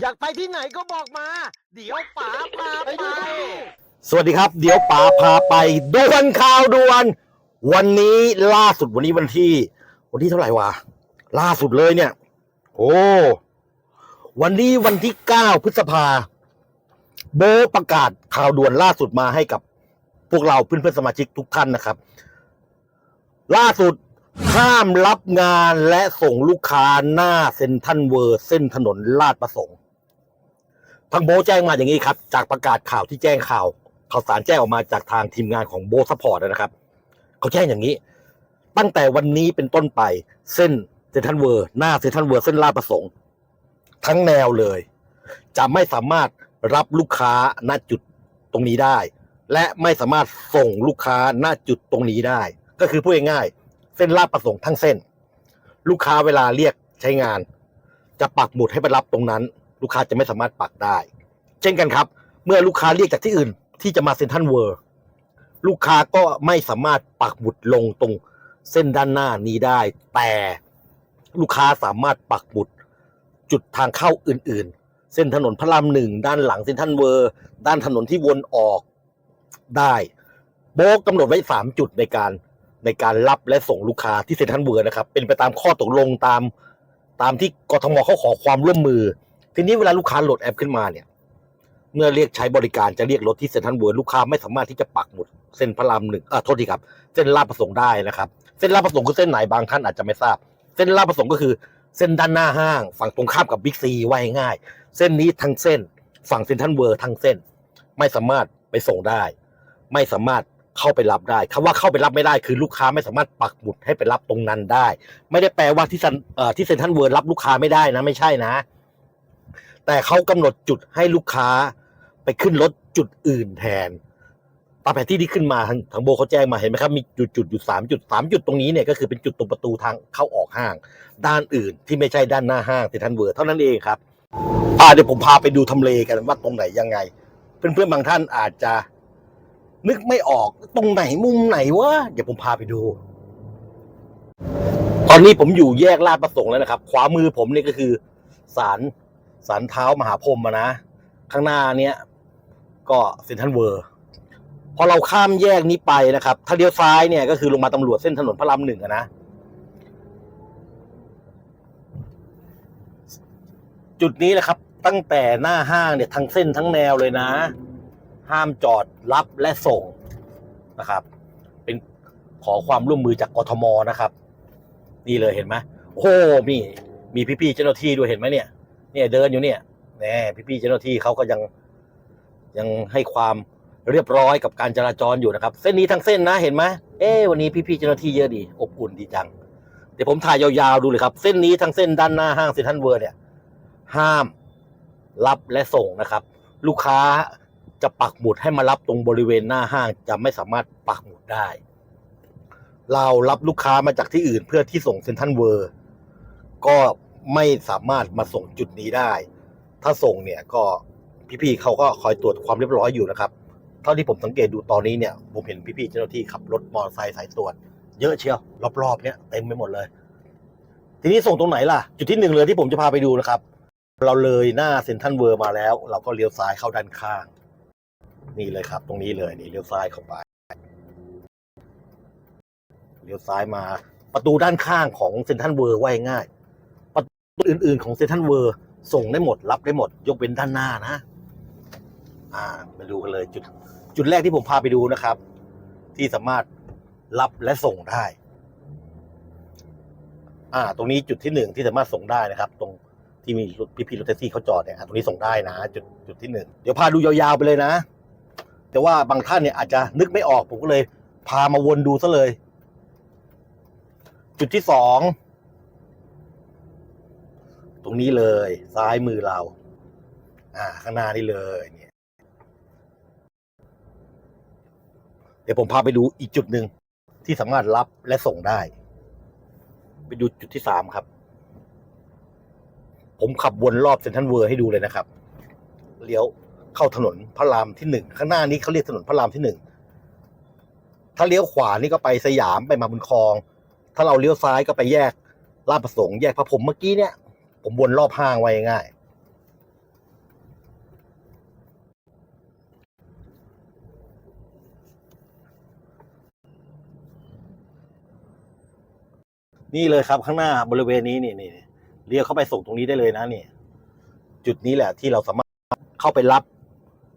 อยากไปที่ไหนก็บอกมา เดี๋ยวป๋าพาไป สวัสดีครับ เดี๋ยวป๋าพาไปด่วนข่าวด่วน วันนี้ล่าสุดวันนี้วันที่ วันที่เท่าไหร่วะล่าสุดเลยเนี่ย โอ้วันนี้วันที่เก้าพฤษภาโบประกาศข่าวด่วนล่าสุดมาให้กับ พวกเราเพื่อนๆสมาชิกทุกท่านนะครับ ล่าสุดห้ามรับงานและส่งลูกค้าหน้าเซ็นทรัลเวิร์เส้นถนนลาดประสงค์ ทางโบแจ้งมาอย่างนี้ครับ จากประกาศข่าวที่แจ้งข่าวข่าวสารแจ้งออกมาจากทางทีมงานของโบสปอร์ตนะครับเขาแจ้งอย่างนี้ ตั้งแต่วันนี้เป็นต้นไป เส้นเซนทรัลเวิร์หน้าเซนทรัลเวิร์เส้นลาดประสงค์ ทั้งแนวเลย จะไม่สามารถรับลูกค้าณจุดตรงนี้ได้ และไม่สามารถส่งลูกค้าณจุดตรงนี้ได้ ก็คือพูดง่ายๆเส้นลาดประสงค์ทั้งเส้น ลูกค้าเวลาเรียกใช้งาน จะปักหมุดให้ไปรับตรงนั้น ลูกค้าจะไม่สามารถปักได้ เช่นกันครับ เมื่อลูกค้าเรียกจากที่อื่นที่จะมาเซ็นทรัลเวิร์ลูกค้าก็ไม่สามารถปักหมุดลงตรงเส้นด้านหน้านี้ได้ แต่ลูกค้าสามารถปักหมุดจุดทางเข้าอื่น ๆ เส้นถนนพระรามหนึ่งด้านหลังเซ็นทรัลเวิร์ ด้านถนนที่วนออกได้โบกกำหนดไว้สามจุดในการในการรับและส่งลูกค้าที่เซ็นทรัลเวิร์นะครับ เป็นไปตามข้อตกลงตามตามที่กทมเขาขอความร่วมมือ ทีนี้เวลาลูกค้าโหลดแอปขึ้นมาเนี่ย เมื่อเรียกใช้บริการจะเรียกรถที่เซ็นทรัลเวิร์ลูกค้าไม่สามารถที่จะปักหมุดเส้นพระรามหนึ่งอ่าโทษทีครับ เส้นลาดประสงค์ได้นะครับ เส้นลาดประสงค์คือเส้นไหนบางท่านอาจจะไม่ทราบ เส้นลาดประสงค์ก็คือ เส้นด้านหน้าห้าง ฝั่งตรงข้ามกับบิ๊กซีไว้ง่าย เส้นนี้ทั้งเส้น ฝั่งเซ็นทรัลเวิร์ทั้งเส้น ไม่สามารถไปส่งได้ ไม่สามารถเข้าไปรับได้คำว่าเข้าไปรับไม่ได้คือลูกค้าไม่สามารถปักหมุดให้ไปรับตรงนั้นได้ ไม่ได้แปลว่าที่ซันเอ่อที่เซ็นทรัลเวิร์รับลูกค้าไม่ได้นะ ไม่ใช่นะ แต่เขากำหนดจุดให้ลูกค้าไปขึ้นรถจุดอื่นแทน ตามแผนที่ที่ขึ้นมาทางทางโบเขาแจ้งมาเห็นไหมครับ มีจุดจุดอยู่สามจุดสามจุดตรงนี้เนี่ยก็คือเป็นจุดตรงประตูทางเข้าออกห้าง ด้านอื่นที่ไม่ใช่ด้านหน้าห้างเซ็นทรัลเวิร์เท่านั้นเองครับ อ่าเดี๋ยวผมพาไปดูทำเลกันว่าตรงไหนยังไง เพื่อนๆบางท่านอาจจะ นึกไม่ออกตรงไหนมุมไหนวะเดี๋ยวผมพาไปดูตอนนี้ผมอยู่แยกลาดประสงค์แล้วนะครับ ขวามือผมนี่ก็คือศาล ศาลเท้ามหาพรมอะนะ ข้างหน้าเนี้ยก็เซ็นทรัลเวิร์พอเราข้ามแยกนี้ไปนะครับ ถ้าเลี้ยวซ้ายเนี่ยก็คือลงมาตำรวจเส้นถนนพระรามหนึ่งนะ จุดนี้แหละครับ ตั้งแต่หน้าห้างเนี่ยทั้งเส้นทั้งแนวเลยนะ ห้ามจอดรับและส่งนะครับ เป็นขอความร่วมมือจากกทมนะครับ นี่เลยเห็นไหมโอ้โหมีมีพี่ๆเจ้าหน้าที่ด้วยเห็นไหมเนี่ย เนี่ยเดินอยู่เนี่ยแหน่พี่ๆเจ้าหน้าที่เขาก็ยังยังให้ความเรียบร้อยกับการจราจรอยู่นะครับ เส้นนี้ทั้งเส้นนะเห็นไหมเอ๊วันนี้พี่ๆเจ้าหน้าที่เยอะดี อบอุ่นดีจัง เดี๋ยวผมถ่ายยาวๆดูเลยครับ เส้นนี้ทั้งเส้นด้านหน้าห้างเซ็นทรัลเวิร์เนี่ย ห้ามรับและส่งนะครับ ลูกค้าจะปักหมุดให้มารับตรงบริเวณหน้าห้างจะไม่สามารถปักหมุดได้ เรารับลูกค้ามาจากที่อื่นเพื่อที่ส่งเซ็นทรัลเวิร์ก็ ไม่สามารถมาส่งจุดนี้ได้ ถ้าส่งเนี่ยก็พี่ๆเขาก็คอยตรวจความเรียบร้อยอยู่นะครับ เท่าที่ผมสังเกตดูตอนนี้เนี่ยผมเห็นพี่ๆเจ้าหน้าที่ขับรถมอเตอร์ไซค์สายตรวจเยอะเชียวรอบๆเนี่ยเต็มไปหมดเลย ทีนี้ส่งตรงไหนล่ะ จุดที่หนึ่งเลยที่ผมจะพาไปดูนะครับ เราเลยหน้าเซ็นทรัลเวิร์มาแล้ว เราก็เลี้ยวซ้ายเข้าด้านข้าง นี่เลยครับ ตรงนี้เลยนี่เลี้ยวซ้ายเข้าไปเลี้ยวซ้ายมาประตูด้านข้างของเซ็นทรัลเวิร์ว่าง่าย อื่น ๆ ของเซ็นทรัลเวิร์ส่งได้หมด รับได้หมด ยกเว้นด้านหน้านะ อ่ามาดูกันเลยจุด จุดแรกที่ผมพาไปดูนะครับ ที่สามารถรับและส่งได้ อ่า ตรงนี้จุดที่หนึ่งที่สามารถส่งได้นะครับ ตรงที่มีรถพี่ๆรถแท็กซี่เขาจอดเนี่ยตรงนี้ส่งได้นะจุดจุดที่หนึ่งเดี๋ยวพาดูยาวๆไปเลยนะ แต่ว่าบางท่านเนี่ยอาจจะนึกไม่ออกผมก็เลย พามาวนดูซะเลย จุดที่สอง ตรงนี้เลย ซ้ายมือเรา อ่า ข้างหน้านี่เลยเนี่ยเดี๋ยวผมพาไปดูอีกจุดหนึ่งที่สามารถรับและส่งได้ ไปดูจุดที่สามครับ ผมขับวนรอบเซนทรัลเวิร์ให้ดูเลยนะครับ เลี้ยวเข้าถนนพระรามที่หนึ่งข้างหน้านี้เขาเรียกถนนพระรามที่หนึ่งถ้าเลี้ยวขวานี่ก็ไปสยามไปมาบุญคลอง ถ้าเราเลี้ยวซ้ายก็ไปแยกลาดประสงค์แยกพระผมเมื่อกี้เนี่ย ผมวนรอบห้างไว้ง่าย นี่เลยครับข้างหน้าบริเวณนี้นี่นี่เรียกเข้าไปส่งตรงนี้ได้เลยนะนี่ จุดนี้แหละที่เราสามารถเข้าไปรับ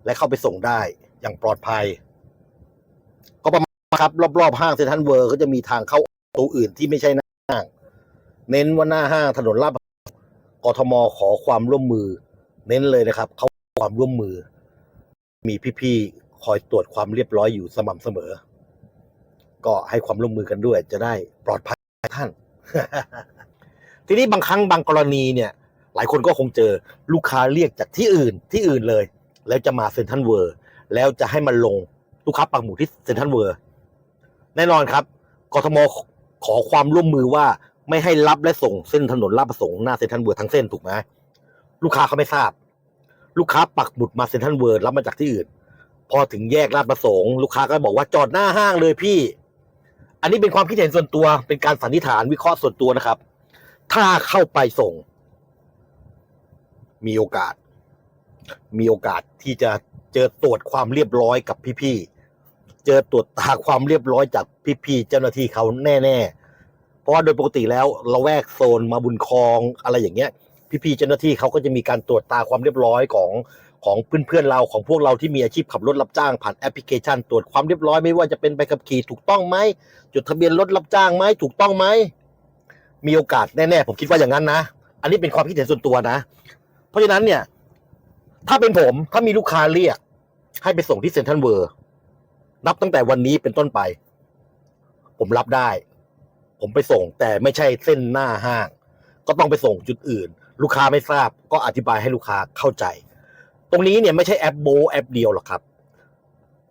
และเข้าไปส่งได้อย่างปลอดภัย ก็ประมาณครับ รอบๆห้างเซ็นทรัลเวิร์ก็จะมีทางเข้าตัวอื่นที่ไม่ใช่หน้าห้าง เน้นว่าหน้าห้างถนนลาด กทมขอความร่วมมือ เน้นเลยนะครับเขาความร่วมมือ มีพี่ๆคอยตรวจความเรียบร้อยอยู่สม่ำเสมอ ก็ให้ความร่วมมือกันด้วย จะได้ปลอดภัยท่าน ทีนี้บางครั้งบางกรณีเนี่ย หลายคนก็คงเจอลูกค้าเรียกจากที่อื่นที่อื่นเลย แล้วจะมาเซ็นทรัลเวิร์แล้วจะให้มันลงลูกค้าปักหมุดที่เซ็นทรัลเวิร์แน่นอนครับกทมขอความร่วมมือว่า ไม่ให้รับและส่งเส้นถนนลาดประสงค์หน้าเซ็นทรัลเวิร์ทั้งเส้นถูกไหมลูกค้าเขาไม่ทราบ ลูกค้าปักหมุดมาเซ็นทรัลเวิร์รับมาจากที่อื่น พอถึงแยกลาดประสงค์ลูกค้าก็บอกว่าจอดหน้าห้างเลยพี่ อันนี้เป็นความคิดเห็นส่วนตัวเป็นการสันนิษฐานวิเคราะห์ส่วนตัวนะครับ ถ้าเข้าไปส่ง มีโอกาส มีโอกาสที่จะเจอตรวจความเรียบร้อยกับพี่ๆเจอตรวจตาความเรียบร้อยจากพี่ๆเจ้าหน้าที่เขาแน่ๆ เพราะว่าโดยปกติแล้วเราแวกโซนมาบุญคลองอะไรอย่างเงี้ย พี่ๆเจ้าหน้าที่เขาก็จะมีการตรวจตาความเรียบร้อยของของเพื่อนๆเราของพวกเราที่มีอาชีพขับรถรับจ้างผ่านแอปพลิเคชัน ตรวจความเรียบร้อยไม่ว่าจะเป็นใบขับขี่ถูกต้องไหมจดทะเบียนรถรับจ้างไหมถูกต้องไหมมีโอกาสแน่ๆผมคิดว่าอย่างนั้นนะ อันนี้เป็นความคิดเห็นส่วนตัวนะ เพราะฉะนั้นเนี่ย ถ้าเป็นผมถ้ามีลูกค้าเรียก ให้ไปส่งที่เซ็นทรัลเวิร์นับตั้งแต่วันนี้เป็นต้นไป ผมรับได้ ผมไปส่งแต่ไม่ใช่เส้นหน้าห้าง ก็ต้องไปส่งจุดอื่น ลูกค้าไม่ทราบก็อธิบายให้ลูกค้าเข้าใจ ตรงนี้เนี่ยไม่ใช่แอปโบแอปเดียวหรอกครับ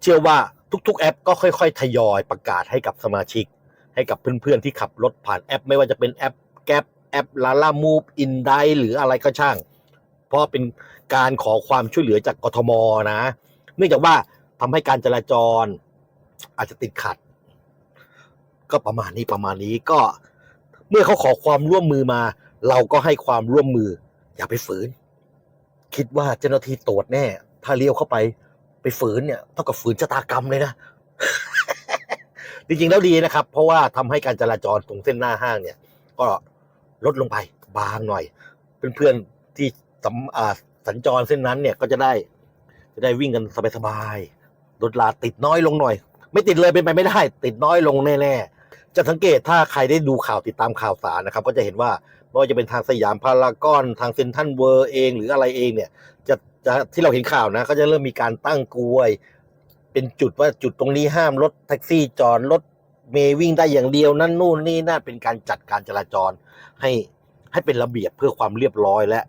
เชื่อว่าทุกๆ แอปก็ค่อย ๆ ทยอยประกาศให้กับสมาชิก ให้กับเพื่อนๆที่ขับรถผ่านแอป ไม่ว่าจะเป็นแอปแก p แอปลาล่ามูฟอินไดหรืออะไรก็ช่าง เพราะเป็นการขอความช่วยเหลือจากกทมนะ เนื่องจากว่าทำให้การจราจรอาจจะติดขัด ก็ประมาณนี้ประมาณนี้ก็ เมื่อเขาขอความร่วมมือมา เราก็ให้ความร่วมมือ อย่าไปฝืน คิดว่าเจ้าหน้าที่ตรวจแน่ ถ้าเลี้ยวเข้าไป ไปฝืนเนี่ยเท่ากับฝืนชะตากรรมเลยนะจริงๆแล้วดีนะครับ เพราะว่าทำให้การจราจรตรงเส้นหน้าห้างเนี่ย ก็ลดลงไปบางหน่อย เพื่อนๆที่สัสัญจรเส้นนั้นเนี่ยก็จะได้ จะได้วิ่งกันสบายๆรถลาติดน้อยลงหน่อย ไม่ติดเลยเป็นไปไม่ได้ ติดน้อยลงแน่ๆ จะสังเกตถ้าใครได้ดูข่าวติดตามข่าวสารนะครับ ก็จะเห็นว่าไม่ว่าจะเป็นทางสยามพารากอนทางเซ็นทรัลเวิร์เองหรืออะไรเองเนี่ยจะจะที่เราเห็นข่าวนะ ก็จะเริ่มมีการตั้งกลวย เป็นจุดว่าจุดตรงนี้ห้ามรถแท็กซี่จอดรถเมย์วิ่งได้อย่างเดียวนั่นนู่นนี่นั่นเป็นการจัดการจราจรให้ให้เป็นระเบียบเพื่อความเรียบร้อยและ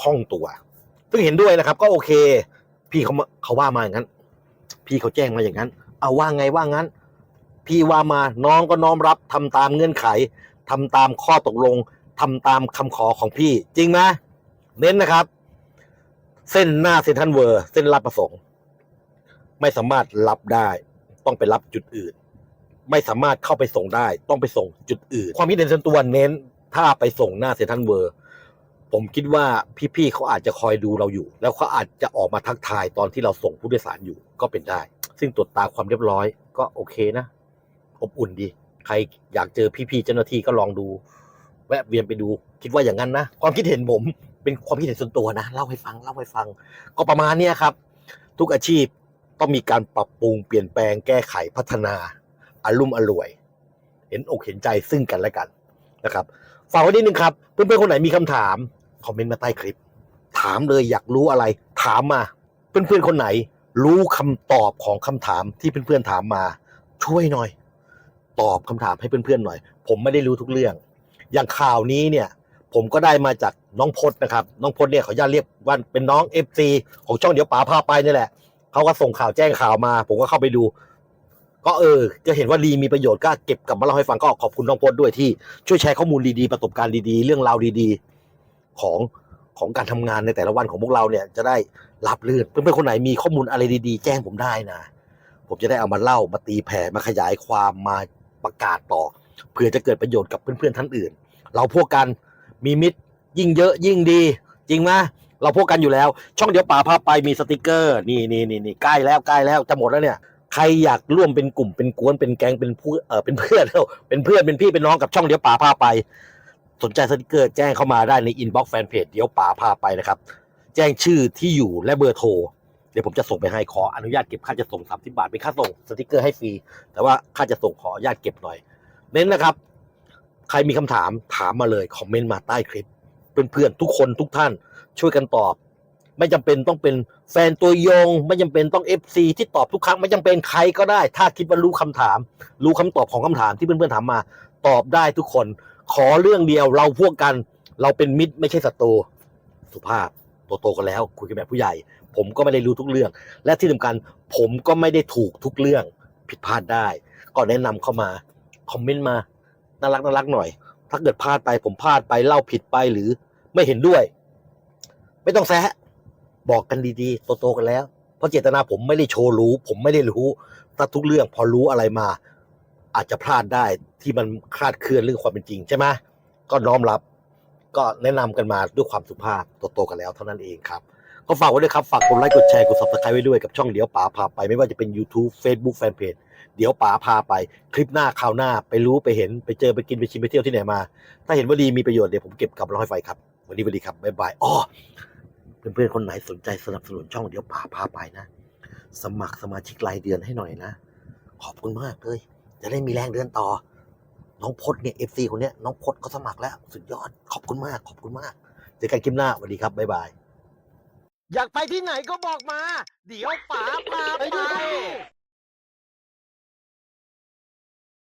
คล่องตัว ซึ่งเห็นด้วยนะครับ ก็โอเค พี่เขามาเขาว่ามาอย่างนั้น พี่เขาแจ้งมาอย่างนั้น เอาว่าไงว่างั้น พี่ว่ามาน้องก็น้อมรับทำตามเงื่อนไขทำตามข้อตกลงทำตามคำขอของพี่ จริงไหมเน้นนะครับ เส้นหน้าเซ็นทรัลเวิร์ เส้นลาดประสงค์ ไม่สามารถรับได้ ต้องไปรับจุดอื่น ไม่สามารถเข้าไปส่งได้ ต้องไปส่งจุดอื่น ความคิดเห็นส่วนตัวเน้น ถ้าไปส่งหน้าเซ็นทรัลเวิร์ ผมคิดว่าพี่ๆเขาอาจจะคอยดูเราอยู่ แล้วเขาอาจจะออกมาทักทายตอนที่เราส่งผู้โดยสารอยู่ก็เป็นได้ ซึ่งตรวจตาความเรียบร้อยก็โอเคนะ อบอุ่นดี ใครอยากเจอพี่ๆเจ้าหน้าที่ก็ลองดู แวะเวียนไปดู คิดว่าอย่างนั้นนะ ความคิดเห็นผมเป็นความคิดเห็นส่วนตัวนะ เล่าให้ฟังเล่าให้ฟัง ก็ประมาณนี้ครับ ทุกอาชีพต้องมีการปรับปรุงเปลี่ยนแปลงแก้ไขพัฒนาอารุ่มอร่วย เห็นอกเห็นใจซึ่งกันและกันนะครับฝากไว้นิดนึงครับ เพื่อนๆคนไหนมีคำถามคอมเมนต์มาใต้คลิป ถามเลยอยากรู้อะไร ถามมา เพื่อนๆคนไหน รู้คำตอบของคำถามที่เพื่อนๆถามมา ช่วยหน่อย ตอบคำถามให้เพื่อนๆหน่อย ผมไม่ได้รู้ทุกเรื่อง อย่างข่าวนี้เนี่ย ผมก็ได้มาจากน้องพจน์นะครับ น้องพจน์เนี่ยเขาญาตเรียกว่าเป็นน้องเอฟซีของช่องเดี๋ยวป๋าพาไปนี่แหละเขาก็ส่งข่าวแจ้งข่าวมา ผมก็เข้าไปดู ก็เออจะเห็นว่าดีมีประโยชน์ก็เก็บกลับมาเล่าให้ฟังก็ขอบคุณน้องพจน์ด้วยที่ช่วยแชร์ข้อมูลดีๆประสบการณ์ดีๆ เรื่องราวดีๆของของการทำงานในแต่ละวันของพวกเราเนี่ยจะได้รับลื่นเพื่อนๆคนไหนมีข้อมูลอะไรดีๆ แจ้งผมได้นะ ผมจะได้เอามาเล่ามาตีแผ่มาขยายความมา ประกาศต่อ เพื่อจะเกิดประโยชน์กับเพื่อนๆท่านอื่น เราพวกกันมีมิตรยิ่งเยอะยิ่งดี จริงไหมเราพวกกันอยู่แล้ว ช่องเดี๋ยวป่าพาไปมีสติกเกอร์ นี่นี่นี่นี่ใกล้แล้วใกล้แล้วจะหมดแล้วเนี่ยใครอยากร่วมเป็นกลุ่มเป็นกวนเป็นแก๊งเป็นผู้เออเป็นเพื่อนเป็นเพื่อนเป็นพี่เป็นน้องกับช่องเดี๋ยวป๋าพาไป สนใจสติกเกอร์แจ้งเข้ามาได้ในอินบ็อกซ์แฟนเพจเดี๋ยวป๋าพาไปนะครับ แจ้งชื่อที่อยู่และเบอร์โทร เดี๋ยวผมจะส่งไปให้ขออนุญาตเก็บค่าจะส่ง 30 บาทเป็นค่าส่งสติกเกอร์ให้ฟรี แต่ว่าค่าจะส่งขออนุญาตเก็บหน่อย เน้นนะครับ ใครมีคำถามถามมาเลยคอมเมนต์มาใต้คลิป เพื่อนๆทุกคนทุกท่านช่วยกันตอบ ไม่จำเป็นต้องเป็นแฟนตัวยง ไม่จำเป็นต้อง FC ที่ตอบทุกครั้งไม่จำเป็นใครก็ได้ ถ้าคิดว่ารู้คำถาม รู้คำตอบของคำถามที่เพื่อนๆถามมา ตอบได้ทุกคน ขอเรื่องเดียวเราพวกกัน เราเป็นมิตรไม่ใช่ศัตรูสุภาพ โตๆกันแล้ว คุยกันแบบผู้ใหญ่ ผมก็ไม่ได้รู้ทุกเรื่อง และที่สำคัญผมก็ไม่ได้ถูกทุกเรื่องผิดพลาดได้ ก็แนะนำเข้ามาคอมเมนต์มาน่ารักน่ารักหน่อย ถ้าเกิดพลาดไป ผมพลาดไปเล่าผิดไปหรือไม่เห็นด้วย ไม่ต้องแซะบอกกันดีๆโตๆกันแล้ว เพราะเจตนาผมไม่ได้โชว์รู้ ผมไม่ได้รู้ถ้าทุกเรื่องพอรู้อะไรมา อาจจะพลาดได้ที่มันคลาดเคลื่อนเรื่องความเป็นจริงใช่ไหมก็น้อมรับ ก็แนะนำกันมาด้วยความสุภาพโตๆกันแล้วเท่านั้นเองครับ ก็ฝากไว้ด้วยครับ ฝากกดไลค์กดแชร์กด subscribe ไว้ด้วยกับช่องเดี๋ยวป๋าพาไปไม่ว่าจะเป็น YouTube Facebook Fanpage เดี๋ยวป๋าพาไปคลิปหน้าคราวหน้าไปรู้ไปเห็นไปเจอไปกินไปชิมไปเที่ยวที่ไหนมา ถ้าเห็นว่าดีมีประโยชน์เดี๋ยวผมเก็บกลับมาเล่าให้ฟังครับวันนี้วัสดีครับบ๊ายบายอ้อเพื่อนๆคนไหนสนใจสนับสนุนช่องเดี๋ยวป๋าพาไปนะ สมัครสมาชิกรายเดือนให้หน่อยนะ ขอบคุณมากเลยจะได้มีแรงเดินต่อ น้องพดเนี่ยเอฟซีคนเนี้ยน้องพดก็สมัครแล้วสุดยอด ขอบคุณมาก ขอบคุณมาก เจอกันคลิปหน้าสวัสดีครับ บ๊ายบาย อยากไปที่ไหนก็บอกมา เดี๋ยวป๋าพาไป